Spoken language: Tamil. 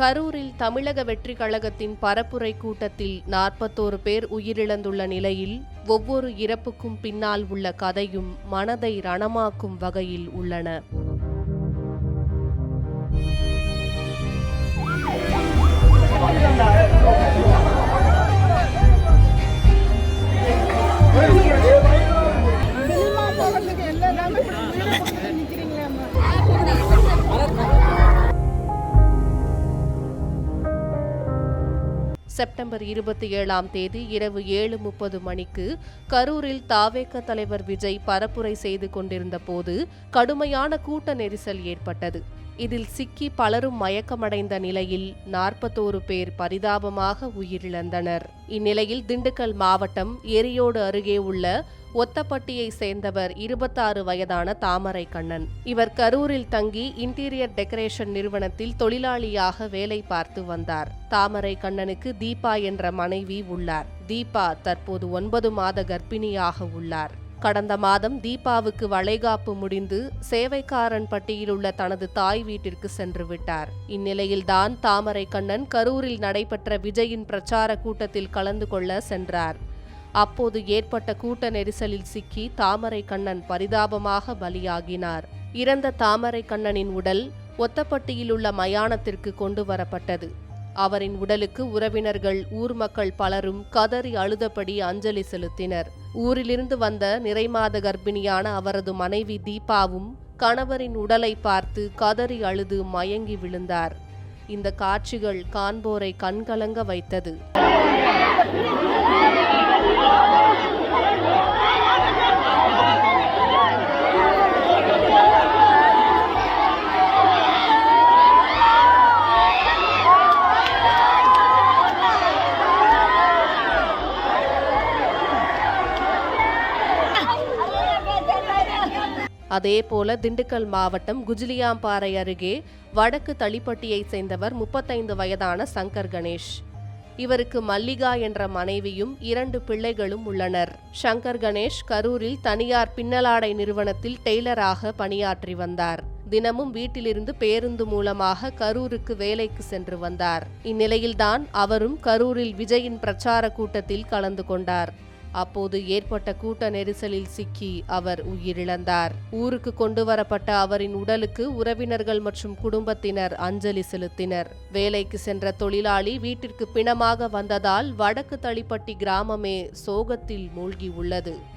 கரூரில் தமிழக வெற்றி கழகத்தின் பரப்புரை கூட்டத்தில் நாற்பத்தோரு பேர் உயிரிழந்துள்ள நிலையில் ஒவ்வொரு இறப்புக்கும் பின்னால் உள்ள கதையும் மனதை ரணமாக்கும் வகையில் உள்ளன. செப்டம்பர் இருபத்தி ஏழாம் தேதி இரவு ஏழு முப்பது மணிக்கு கரூரில் தாவேக தலைவர் விஜய் பரப்புரை செய்து கொண்டிருந்த போது கடுமையான கூட்ட நெரிசல் ஏற்பட்டது. இதில் சிக்கி பலரும் மயக்கமடைந்த நிலையில் நாற்பத்தோரு பேர் பரிதாபமாக உயிரிழந்தனர். இந்நிலையில் திண்டுக்கல் மாவட்டம் எரியோடு அருகே உள்ள ஒத்தப்பட்டியை சேர்ந்தவர் இருபத்தாறு வயதான தாமரை கண்ணன். இவர் கரூரில் தங்கி இன்டீரியர் டெக்கரேஷன் நிறுவனத்தில் தொழிலாளியாக வேலை பார்த்து வந்தார். தாமரை கண்ணனுக்கு தீபா என்ற மனைவி உள்ளார். தீபா தற்போது ஒன்பது மாத கர்ப்பிணியாக உள்ளார். கடந்த மாதம் தீபாவுக்கு வளைகாப்பு முடிந்து சேவைக்காரன் பட்டியில் உள்ள தனது தாய் வீட்டிற்கு சென்று விட்டார். இந்நிலையில்தான் தாமரை கண்ணன் கரூரில் நடைபெற்ற விஜயின் பிரச்சார கூட்டத்தில் கலந்து கொள்ள சென்றார். அப்போது ஏற்பட்ட கூட்ட நெரிசலில் சிக்கி தாமரை கண்ணன் பரிதாபமாக பலியாகினார். இறந்த தாமரை கண்ணனின் உடல் ஒத்தப்பட்டியில் உள்ள மயானத்திற்கு கொண்டு வரப்பட்டது. அவரின் உடலுக்கு உறவினர்கள் ஊர் மக்கள் பலரும் கதறி அழுதபடி அஞ்சலி செலுத்தினர். ஊரிலிருந்து வந்த நிறைமாத கர்ப்பிணியான அவரது மனைவி தீபாவும் கணவரின் உடலை பார்த்து கதறி அழுது மயங்கி விழுந்தார். இந்த காட்சிகள் காண்போரை கண்கலங்க வைத்தது. அதேபோல திண்டுக்கல் மாவட்டம் குஜிலியாம்பாறை அருகே வடக்கு தளிப்பட்டியைச் சேர்ந்தவர் முப்பத்தைந்து வயதான சங்கர் கணேஷ். இவருக்கு மல்லிகா என்ற மனைவியும் இரண்டு பிள்ளைகளும் உள்ளனர். சங்கர் கணேஷ் கரூரில் தனியார் பின்னலாடை நிறுவனத்தில் டெய்லராக பணியாற்றி வந்தார். தினமும் வீட்டிலிருந்து பேருந்து மூலமாக கரூருக்கு வேலைக்கு சென்று வந்தார். இந்நிலையில்தான் அவரும் கரூரில் விஜயின் பிரச்சார கூட்டத்தில் கலந்து கொண்டார். அப்போது ஏற்பட்ட கூட்ட நெரிசலில் சிக்கி அவர் உயிரிழந்தார். ஊருக்கு கொண்டு வரப்பட்ட அவரின் உடலுக்கு உறவினர்கள் மற்றும் குடும்பத்தினர் அஞ்சலி செலுத்தினர். வேலைக்கு சென்ற தொழிலாளி வீட்டிற்கு பிணமாக வந்ததால் வடக்கு தளிப்பட்டி கிராமமே சோகத்தில் மூழ்கி உள்ளது